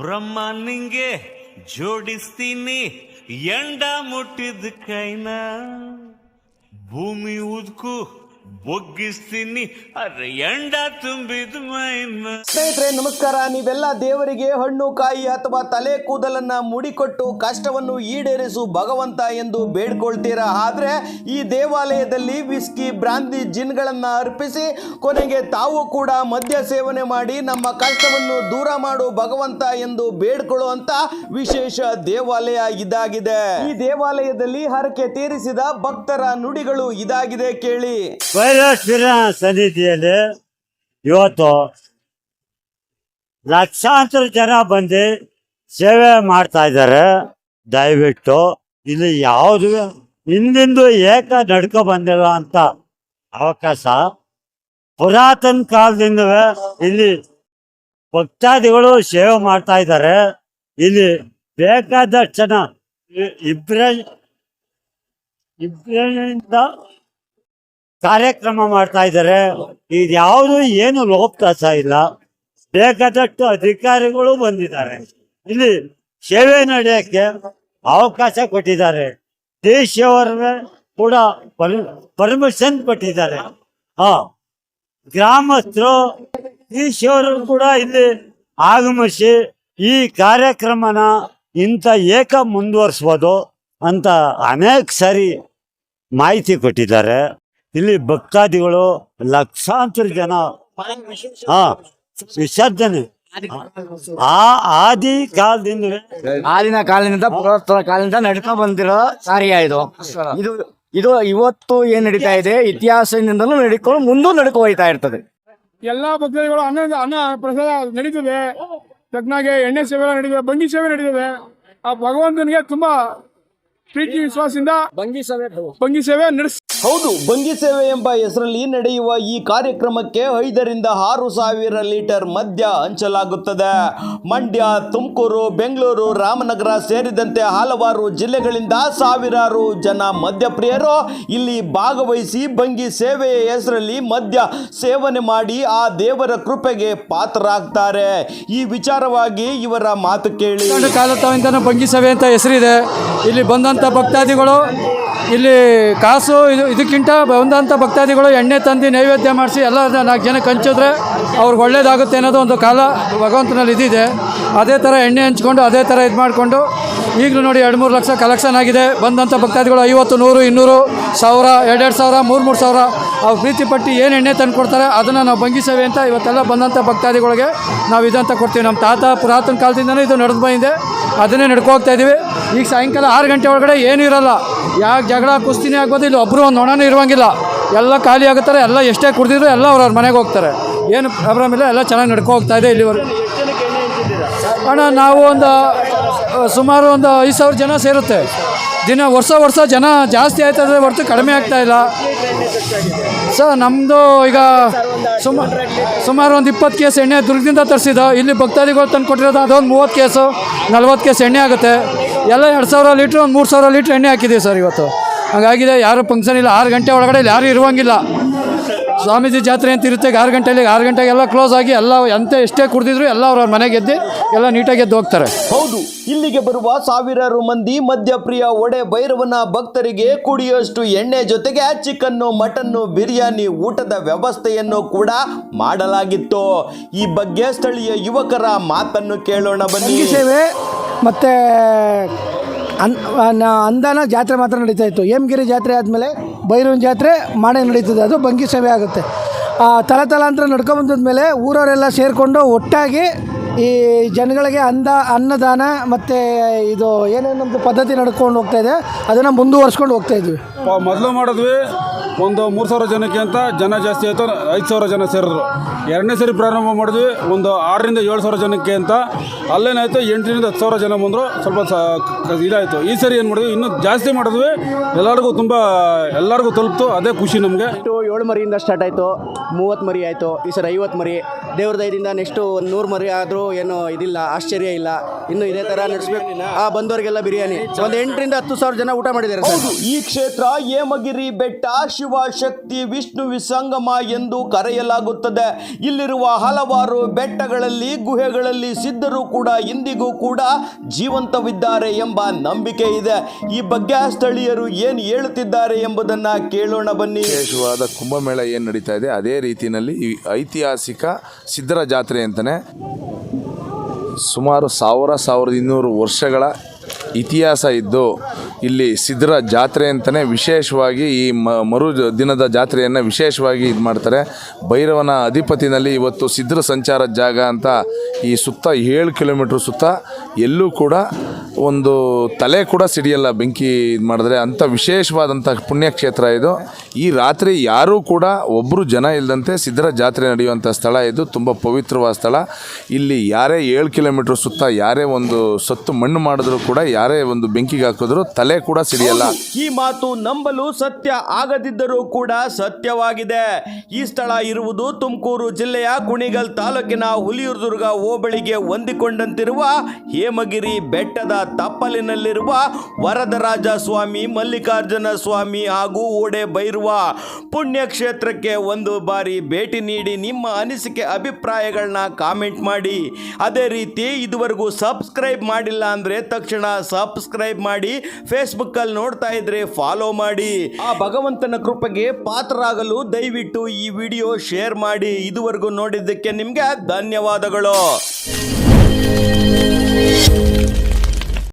ಬ್ರಹ್ಮ ನಿಂಗೆ ಜೋಡಿಸ್ತೀನಿ ಎಂಡ ಮುಟ್ಟಿದ ಕೈನ ಭೂಮಿ ಉದ್ಕು ಬೊಗ್ಗಿಸ್ತೀನಿ. ಅರೆ ಎಂಡ ತುಂಬಿದ ಸ್ನೇಹಿತರೆ, ನಮಸ್ಕಾರ. ನೀವೆಲ್ಲ ದೇವರಿಗೆ ಹಣ್ಣು, ಕಾಯಿ ಅಥವಾ ತಲೆ ಕೂದಲನ್ನ ಮುಡಿಕೊಟ್ಟು ಕಷ್ಟವನ್ನು ಈಡೇರಿಸು ಭಗವಂತ ಎಂದು ಬೇಡ್ಕೊಳ್ತೀರಾ? ಆದ್ರೆ ಈ ದೇವಾಲಯದಲ್ಲಿ ವಿಸ್ಕಿ ಬ್ರಾಂದಿ ಜಿನ್ಗಳನ್ನ ಅರ್ಪಿಸಿ ಕೊನೆಗೆ ತಾವು ಕೂಡ ಮದ್ಯ ಸೇವನೆ ಮಾಡಿ ನಮ್ಮ ಕಷ್ಟವನ್ನು ದೂರ ಮಾಡು ಭಗವಂತ ಎಂದು ಬೇಡ್ಕೊಳ್ಳುವಂತ ವಿಶೇಷ ದೇವಾಲಯ ಇದಾಗಿದೆ. ಈ ದೇವಾಲಯದಲ್ಲಿ ಹರಕೆ ತೀರಿಸಿದ ಭಕ್ತರ ನುಡಿಗಳು ಇದಾಗಿದೆ ಕೇಳಿ. ಭೈರವೇಶ್ವರ ಸನ್ನಿಧಿಯಲ್ಲಿ ಇವತ್ತು ಲಕ್ಷಾಂತರ ಜನ ಬಂದು ಸೇವೆ ಮಾಡ್ತಾ ಇದ್ದಾರೆ. ದಯವಿಟ್ಟು ಇಲ್ಲಿ ಯಾವುದು ಹಿಂದಿಂದು ಏಕ ನಡ್ಕೊ ಬಂದಿರೋ ಅಂತ ಅವಕಾಶ. ಪುರಾತನ ಕಾಲದಿಂದ ಇಲ್ಲಿ ಭಕ್ತಾದಿಗಳು ಸೇವೆ ಮಾಡ್ತಾ ಇದ್ದಾರೆ. ಇಲ್ಲಿ ಬೇಕಾದಷ್ಟು ಜನ ಇಬ್ರ ಇಬ್ಬರಿಂದ ಕಾರ್ಯಕ್ರಮ ಮಾಡ್ತಾ ಇದ್ದಾರೆ. ಇದು ಯಾವುದು ಏನು ಲೋಪದಾಸ ಇಲ್ಲ. ಬೇಕಾದಷ್ಟು ಅಧಿಕಾರಿಗಳು ಬಂದಿದ್ದಾರೆ. ಇಲ್ಲಿ ಸೇವೆ ನಡೆಯಕ್ಕೆ ಅವಕಾಶ ಕೊಟ್ಟಿದ್ದಾರೆ. ದೇಶವರೇ ಕೂಡ ಪರ್ಮಿಷನ್ ಕೊಟ್ಟಿದ್ದಾರೆ. ಹಾ ಗ್ರಾಮಸ್ಥರು ದೇಶವರು ಕೂಡ ಇಲ್ಲಿ ಆಗಮಿಸಿ ಈ ಕಾರ್ಯಕ್ರಮನ ಇಂಥ ಏಕ ಮುಂದುವರಿಸ್ಬೋದು ಅಂತ ಅನೇಕ ಸಾರಿ ಮಾಹಿತಿ ಕೊಟ್ಟಿದ್ದಾರೆ. ಇಲ್ಲಿ ಭಕ್ತಾದಿಗಳು ಲಕ್ಷಾಂತರ ಜನ ಹಾ ವಿಸರ್ಜನೆ. ಆ ಆದಿ ಕಾಲದಿಂದ ಆದಿನ ಕಾಲದಿಂದ ಪುರಾತನ ಕಾಲದಿಂದ ನಡ್ಕೊಂಡ್ ಬಂದಿರೋ ಸಾರಿಯ ಇದು. ಇದು ಇದು ಇವತ್ತು ಏನ್ ನಡೀತಾ ಇದೆ? ಇತಿಹಾಸದಿಂದಲೂ ನಡ್ಕೊಂಡು ಮುಂದೂ ನಡ್ಕೊ ಹೋಯ್ತಾ ಇರ್ತದೆ. ಎಲ್ಲಾ ಭಕ್ತಾದಿಗಳು ಅನ್ನ ಅನ್ನ ಪ್ರಸಾದ ನಡೀತದೆ. ತಕ್ಕನಾಗೆ ಎಣ್ಣೆ ಸೇವೆ ನಡೀತದೆ ಬಂಗಿ ಸೇವೆ ನಡೀತದೆ. ಆ ಭಗವಂತನಿಗೆ ತುಂಬಾ ಪ್ರೀತಿ ವಿಶ್ವಾಸದಿಂದ ಬಂಗಿ ಸೇವೆ ಬಂಗಿ ಸೇವೆ ನಡೆಸ್ ಹೌದು, ಬಂಗಿ ಸೇವೆ ಎಂಬ ಹೆಸರಲ್ಲಿ ನಡೆಯುವ ಈ ಕಾರ್ಯಕ್ರಮಕ್ಕೆ ಐದರಿಂದ ಆರು ಸಾವಿರ ಲೀಟರ್ ಮದ್ಯ ಹಂಚಲಾಗುತ್ತದೆ. ಮಂಡ್ಯ, ತುಮಕೂರು, ಬೆಂಗಳೂರು, ರಾಮನಗರ ಸೇರಿದಂತೆ ಹಲವಾರು ಜಿಲ್ಲೆಗಳಿಂದ ಸಾವಿರಾರು ಜನ ಮದ್ಯಪ್ರಿಯರು ಇಲ್ಲಿ ಭಾಗವಹಿಸಿ ಬಂಗಿ ಸೇವೆಯ ಹೆಸರಲ್ಲಿ ಮದ್ಯ ಸೇವನೆ ಮಾಡಿ ಆ ದೇವರ ಕೃಪೆಗೆ ಪಾತ್ರರಾಗ್ತಾರೆ. ಈ ವಿಚಾರವಾಗಿ ಇವರ ಮಾತು ಕೇಳಿ. ಕಾಲ ಬಂಗಿ ಸೇವೆ ಅಂತ ಹೆಸರಿದೆ. ಇಲ್ಲಿ ಬಂದಂಥ ಭಕ್ತಾದಿಗಳು ಇಲ್ಲಿ ಕಾಸು ಇದು ಇದಕ್ಕಿಂತ ಬಂದಂಥ ಭಕ್ತಾದಿಗಳು ಎಣ್ಣೆ ತಂದು ನೈವೇದ್ಯ ಮಾಡಿಸಿ ಎಲ್ಲ ನಾಲ್ಕು ಜನಕ್ಕೆ ಹಂಚಿದ್ರೆ ಅವ್ರಿಗೆ ಒಳ್ಳೇದಾಗುತ್ತೆ ಅನ್ನೋದು ಒಂದು ಕಾಲ ಭಗವಂತನಲ್ಲಿ ಇದಿದೆ. ಅದೇ ಥರ ಎಣ್ಣೆ ಹಂಚ್ಕೊಂಡು, ಅದೇ ಥರ ಇದು ಮಾಡಿಕೊಂಡು, ಈಗಲೂ ನೋಡಿ ಎರಡು ಮೂರು ಲಕ್ಷ ಕಲೆಕ್ಷನ್ ಆಗಿದೆ. ಬಂದಂಥ ಭಕ್ತಾದಿಗಳು ಐವತ್ತು, ನೂರು, ಇನ್ನೂರು, ಸಾವಿರ, ಎರಡೆರಡು ಸಾವಿರ, ಮೂರು ಮೂರು ಸಾವಿರ, ಅವ್ರು ಪ್ರೀತಿ ಪಟ್ಟು ಏನು ಎಣ್ಣೆ ತಂದು ಕೊಡ್ತಾರೆ ಅದನ್ನು ನಾವು ಭಂಗಿಸೇವೆ ಅಂತ ಇವತ್ತೆಲ್ಲ ಬಂದಂಥ ಭಕ್ತಾದಿಗಳಿಗೆ ನಾವು ಇದಂತ ಕೊಡ್ತೀವಿ. ನಮ್ಮ ತಾತ ಪುರಾತನ ಕಾಲದಿಂದನೂ ಇದು ನಡೆದು ಬಂದಿದೆ. ಅದನ್ನೇ ನಡ್ಕೊ ಹೋಗ್ತಾ ಇದೀವಿ. ಈಗ ಸಾಯಂಕಾಲ ಆರು ಗಂಟೆ ಒಳಗಡೆ ಏನೂ ಇರಲ್ಲ. ಯಾಕೆ ಜಗಳ ಕುಸ್ತಿನೇ ಆಗ್ಬೋದು? ಇಲ್ಲಿ ಒಬ್ಬರು ಒಂದು ನೊಣನೂ ಇರುವಂಗಿಲ್ಲ. ಎಲ್ಲ ಖಾಲಿ ಆಗುತ್ತಾರೆ, ಎಲ್ಲ ಎಷ್ಟೇ ಕುಡಿದ್ರು ಎಲ್ಲ ಅವ್ರವ್ರ ಮನೆಗೆ ಹೋಗ್ತಾರೆ. ಏನು ಪ್ರಾಬ್ಲಮ್ ಇಲ್ಲ, ಎಲ್ಲ ಚೆನ್ನಾಗಿ ನಡ್ಕೊ ಹೋಗ್ತಾ ಇದೆ ಇಲ್ಲಿವರೆಗೂ ಅಣ್ಣ, ನಾವು ಒಂದು ಸುಮಾರು ಒಂದು ಐದು ಸಾವಿರ ಜನ ಸೇರುತ್ತೆ. ದಿನ ವರ್ಷ ವರ್ಷ ಜನ ಜಾಸ್ತಿ ಆಯ್ತದೆ ಹೊರತು ಕಡಿಮೆ ಆಗ್ತಾ ಇಲ್ಲ. ಸರ್ ನಮ್ಮದು ಈಗ ಸುಮ ಸುಮಾರು ಒಂದು ಇಪ್ಪತ್ತು ಕೇಸ್ ಎಣ್ಣೆ ದುರ್ಗದಿಂದ ತರಿಸಿದ್ದು. ಇಲ್ಲಿ ಭಕ್ತಾದಿಗಳು ತಂದು ಕೊಟ್ಟಿರೋದು ಅದೊಂದು ಮೂವತ್ತು ಕೇಸು, ನಲ್ವತ್ತು ಕೇಸ್ ಎಣ್ಣೆ ಆಗುತ್ತೆ. ಎಲ್ಲ ಎರಡು ಸಾವಿರ ಲೀಟ್ರ್ ಒಂದು ಮೂರು ಸಾವಿರ ಲೀಟ್ರ್ ಎಣ್ಣೆ ಹಾಕಿದ್ದೀವಿ ಸರ್ ಇವತ್ತು. ಹಾಗಾಗಿದೆ ಯಾರು ಫಂಕ್ಷನ್ ಇಲ್ಲ. ಆರು ಗಂಟೆ ಒಳಗಡೆ ಇಲ್ಲಿ ಯಾರು ಇರುವಂಗಿಲ್ಲ. ಸ್ವಾಮೀಜಿ ಜಾತ್ರೆ ಅಂತ ಇರುತ್ತೆ ಆರು ಗಂಟೆಲಿ ಆರು ಗಂಟೆಗೆಲ್ಲ ಕ್ಲೋಸ್ ಆಗಿ ಎಲ್ಲ ಎಂತ ಎಷ್ಟೇ ಕುಡಿದಿದ್ರು ಎಲ್ಲ ಅವ್ರವ್ರ ಮನೆಗೆ ಎದ್ದು ಎಲ್ಲ ನೀಟಾಗಿ ಎದ್ದು ಹೋಗ್ತಾರೆ. ಹೌದು ಇಲ್ಲಿಗೆ ಬರುವ ಸಾವಿರಾರು ಮಂದಿ ಮದ್ಯಪ್ರಿಯ ಒಡೆ ಭೈರವನ ಭಕ್ತರಿಗೆ ಕುಡಿಯುವಷ್ಟು ಎಣ್ಣೆ ಜೊತೆಗೆ ಚಿಕನ್ನು ಮಟನ್ನು ಬಿರಿಯಾನಿ ಊಟದ ವ್ಯವಸ್ಥೆಯನ್ನು ಕೂಡ ಮಾಡಲಾಗಿತ್ತು. ಈ ಬಗ್ಗೆ ಸ್ಥಳೀಯ ಯುವಕರ ಮಾತನ್ನು ಕೇಳೋಣ ಬನ್ನಿ. ಸೇವೆ ಮತ್ತು ಅನ್ ಅಂದಾನ ಜಾತ್ರೆ ಮಾತ್ರ ನಡೀತಾ ಇತ್ತು. ಹೇಮಗಿರಿ ಜಾತ್ರೆ ಆದಮೇಲೆ ಬೈರೂನ್ ಜಾತ್ರೆ ಮಾಡೇ ನಡೀತದೆ. ಅದು ಬಂಗಿ ಸೇವೆ ಆಗುತ್ತೆ. ಆ, ತಲತಲಾಂತರ ನಡ್ಕೊಂಬಂದಮೇಲೆ ಊರವರೆಲ್ಲ ಸೇರಿಕೊಂಡು ಒಟ್ಟಾಗಿ ಈ ಜನಗಳಿಗೆ ಅಂದ ಅನ್ನದಾನ ಮತ್ತು ಇದು ಏನೇನು ನಮ್ಮದು ಪದ್ಧತಿ ನಡ್ಕೊಂಡು ಹೋಗ್ತಾ ಇದೆ ಅದನ್ನು ಮುಂದುವರ್ಸ್ಕೊಂಡು ಹೋಗ್ತಾ ಇದ್ವಿ. ಮೊದಲು ಮಾಡಿದ್ವಿ ಒಂದು ಮೂರು ಸಾವಿರ ಜನಕ್ಕೆ ಅಂತ ಜನ ಜಾಸ್ತಿ ಆಯಿತು ಐದು ಸಾವಿರ ಜನ ಸೇರಿದ್ರು. ಎರಡನೇ ಸರಿ ಪ್ರಾರಂಭ ಮಾಡಿದ್ವಿ ಒಂದು ಆರರಿಂದ ಏಳು ಸಾವಿರ ಜನಕ್ಕೆ ಅಂತ. ಅಲ್ಲೇನಾಯಿತು ಎಂಟರಿಂದ ಹತ್ತು ಸಾವಿರ ಜನ ಬಂದರು ಸ್ವಲ್ಪ ಇದಾಯಿತು. ಈ ಸರಿ ಏನು ಮಾಡಿದ್ವಿ ಇನ್ನೂ ಜಾಸ್ತಿ ಮಾಡಿದ್ವಿ. ಎಲ್ಲರಿಗೂ ತುಂಬ ಎಲ್ಲರಿಗೂ ತಲುಪ್ತು ಅದೇ ಖುಷಿ ನಮಗೆ. ಏಳು ಮರಿಯಿಂದ ಸ್ಟಾರ್ಟ್ ಆಯಿತು ಮೂವತ್ತು ಮರಿ ಆಯಿತು ಈ ಸರಿ ಐವತ್ತು ಮರಿ. ದೇವ್ರ ದಯದಿಂದ ನೆಕ್ಸ್ಟು ಒಂದು ನೂರು ಮರಿ ಆದರೂ ಏನು ಇದಿಲ್ಲ ಆಶ್ಚರ್ಯ ಇಲ್ಲ. ಇನ್ನು ಇದೇ ಥರ ನಡೆಸ್ಬೇಕು. ಆ ಬಂದವರಿಗೆಲ್ಲ ಬಿರಿಯಾನಿ. ಒಂದು ಎಂಟರಿಂದ ಹತ್ತು ಸಾವಿರ ಜನ ಊಟ ಮಾಡಿದ್ದಾರೆ ಈ ಕ್ಷೇತ್ರ ಹೇಮಗಿರಿ ಬೆಟ್ಟ ಶಿವಶಕ್ತಿ ವಿಷ್ಣು ವಿಸಂಗಮ ಎಂದು ಕರೆಯಲಾಗುತ್ತದೆ. ಇಲ್ಲಿರುವ ಹಲವಾರು ಬೆಟ್ಟಗಳಲ್ಲಿ, ಗುಹೆಗಳಲ್ಲಿ ಸಿದ್ಧರು ಕೂಡ ಇಂದಿಗೂ ಕೂಡ ಜೀವಂತವಿದ್ದಾರೆ ಎಂಬ ನಂಬಿಕೆ ಇದೆ. ಈ ಬಗ್ಗೆ ಸ್ಥಳೀಯರು ಏನು ಹೇಳುತ್ತಿದ್ದಾರೆ ಎಂಬುದನ್ನ ಕೇಳೋಣ ಬನ್ನಿ. ವಿಶೇಷವಾದ ಕುಂಭಮೇಳ ಏನು ನಡೀತಾ ಇದೆ? ಅದೇ ರೀತಿಯಲ್ಲಿ ಈ ಐತಿಹಾಸಿಕ ಸಿದ್ಧರ ಜಾತ್ರೆ ಅಂತಲೇ ಸುಮಾರು ಸಾವಿರ, ಸಾವಿರದ ಇನ್ನೂರು ವರ್ಷಗಳ ಇತಿಹಾಸ ಇದ್ದು ಇಲ್ಲಿ ಸಿದ್ಧರ ಜಾತ್ರೆ ಅಂತಲೇ ವಿಶೇಷವಾಗಿ ಈ ಮರು ದಿನದ ಜಾತ್ರೆಯನ್ನು ವಿಶೇಷವಾಗಿ ಇದು ಮಾಡ್ತಾರೆ. ಭೈರವನ ಅಧಿಪತಿನಲ್ಲಿ ಇವತ್ತು ಸಿದ್ಧರ ಸಂಚಾರ ಜಾಗ ಅಂತ ಈ ಸುತ್ತ ಏಳು ಕಿಲೋಮೀಟ್ರ್ ಸುತ್ತ ಎಲ್ಲೂ ಕೂಡ ಒಂದು ತಲೆ ಕೂಡ ಸಿಡಿಯಲ್ಲ, ಬೆಂಕಿ ಇದು ಮಾಡಿದ್ರೆ ಅಂಥ ವಿಶೇಷವಾದಂಥ ಪುಣ್ಯಕ್ಷೇತ್ರ ಇದು. ಈ ರಾತ್ರಿ ಯಾರೂ ಕೂಡ ಒಬ್ಬರು ಜನ ಇಲ್ಲದಂತೆ ಸಿದ್ಧರ ಜಾತ್ರೆ ನಡೆಯುವಂಥ ಸ್ಥಳ ಇದು. ತುಂಬ ಪವಿತ್ರವಾದ ಸ್ಥಳ. ಇಲ್ಲಿ ಯಾರೇ ಏಳು ಕಿಲೋಮೀಟ್ರ್ ಸುತ್ತ ಯಾರೇ ಒಂದು ಸತ್ತು ಮಣ್ಣು ಮಾಡಿದ್ರು ಕೂಡ, ಯಾರೇ ಒಂದು ಬೆಂಕಿಗೆ ಹಾಕಿದ್ರು ತಲೆ ಕೂಡ ಸಿಡಿಯಲ್ಲ. ಈ ಮಾತು ನಂಬಲು ಸತ್ಯ ಆಗದಿದ್ದರೂ ಕೂಡ ಸತ್ಯವಾಗಿದೆ. ಈ ಸ್ಥಳ ಇರುವುದು ತುಮಕೂರು ಜಿಲ್ಲೆಯ ಕುಣಿಗಲ್ ತಾಲೂಕಿನ ಹುಲಿಯೂರ್ದುರ್ಗ ಹೋಬಳಿಗೆ ಹೊಂದಿಕೊಂಡಂತಿರುವ ಹೇಮಗಿರಿ ಬೆಟ್ಟದ ತಪ್ಪಲಿನಲ್ಲಿರುವ ವರದರಾಜ ಸ್ವಾಮಿ ಮಲ್ಲಿಕಾರ್ಜುನ ಸ್ವಾಮಿ ಹಾಗೂ ಓಡೆ ಬೈರುವ ಪುಣ್ಯಕ್ಷೇತ್ರಕ್ಕೆ ಒಂದು ಬಾರಿ ಭೇಟಿ ನೀಡಿ ನಿಮ್ಮ ಅನಿಸಿಕೆ ಅಭಿಪ್ರಾಯಗಳನ್ನ ಕಾಮೆಂಟ್ ಮಾಡಿ. ಅದೇ ರೀತಿ ಇದುವರೆಗೂ ಸಬ್ಸ್ಕ್ರೈಬ್ ಮಾಡಿಲ್ಲ ಅಂದರೆ ತಕ್ಷಣ ಸಬ್ಸ್ಕ್ರೈಬ್ ಮಾಡಿ ಫೇಸ್ಬುಕ್ಕಲ್ಲಿ ನೋಡ್ತಾ ಇದ್ರೆ ಫಾಲೋ ಮಾಡಿ. ಆ ಭಗವಂತನ ಕೃಪೆಗೆ ಪಾತ್ರರಾಗಲು ದಯವಿಟ್ಟು ಈ ವಿಡಿಯೋ ಶೇರ್ ಮಾಡಿ. ಇದುವರೆಗೂ ನೋಡಿದ್ದಕ್ಕೆ ನಿಮಗೆ ಧನ್ಯವಾದಗಳು.